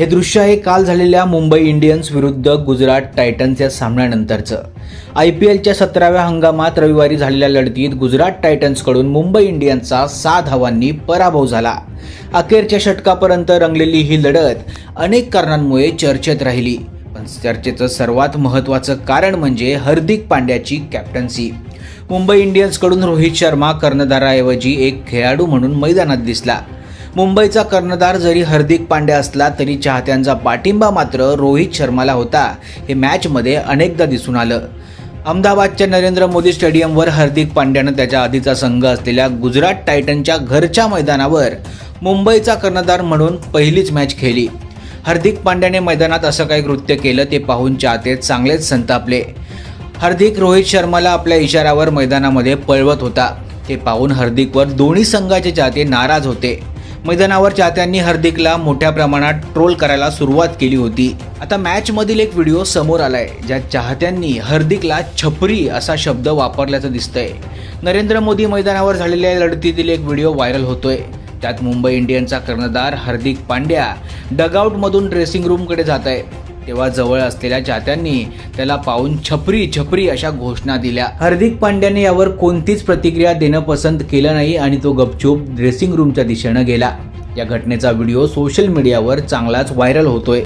हे दृश्य आहे काल झालेल्या मुंबई इंडियन्स विरुद्ध गुजरात टायटन्स या सामन्यानंतरचं. आय पी एलच्या सतराव्या हंगामात रविवारी झालेल्या लढतीत गुजरात टायटन्सकडून मुंबई इंडियन्सचा सात धावांनी पराभव झाला. अखेरच्या षटकापर्यंत रंगलेली ही लढत अनेक कारणांमुळे चर्चेत राहिली. पण चर्चेचं सर्वात महत्त्वाचं कारण म्हणजे हार्दिक पांड्याची कॅप्टन्सी. मुंबई इंडियन्सकडून रोहित शर्मा कर्णधाराऐवजी एक खेळाडू म्हणून मैदानात दिसला. मुंबईचा कर्णधार जरी हार्दिक पांड्या असला तरी चाहत्यांचा पाठिंबा मात्र रोहित शर्माला होता. हे मॅचमध्ये अनेकदा दिसून आलं. अहमदाबादच्या नरेंद्र मोदी स्टेडियमवर हार्दिक पांड्यानं त्याच्या आधीचा संघ असलेल्या गुजरात टायटनच्या घरच्या मैदानावर मुंबईचा कर्णधार म्हणून पहिलीच मॅच खेळली. हार्दिक पांड्याने मैदानात असं काही कृत्य केलं ते पाहून चाहते चांगलेच संतापले. हार्दिक रोहित शर्माला आपल्या इशाऱ्यावर मैदानामध्ये पळवत होता. ते पाहून हार्दिकवर दोन्ही संघाचे चाहते नाराज होते. मैदानावर चाहत्यांनी हार्दिकला मोठ्या प्रमाणात ट्रोल करायला सुरुवात केली होती. आता मॅच मधील एक व्हिडिओ समोर आलाय ज्यात चाहत्यांनी हार्दिकला छपरी असा शब्द वापरल्याचं दिसतंय. नरेंद्र मोदी मैदानावर झालेल्या लढतीतील एक व्हिडिओ व्हायरल होतोय. त्यात मुंबई इंडियन्सचा कर्णधार हार्दिक पांड्या डगआउटमधून ड्रेसिंग रूमकडे जात आहे. तेव्हा जवळ असलेल्या चाहत्यांनी त्याला पाहून छपरी छपरी अशा घोषणा दिल्या हार्दिक पांड्याने यावर कोणतीच प्रतिक्रिया देणं पसंत केलं नाही आणि तो गपचूप ड्रेसिंग रूमच्या दिशेनं गेला या घटनेचा व्हिडिओ सोशल मीडियावर चांगलाच व्हायरल होतोय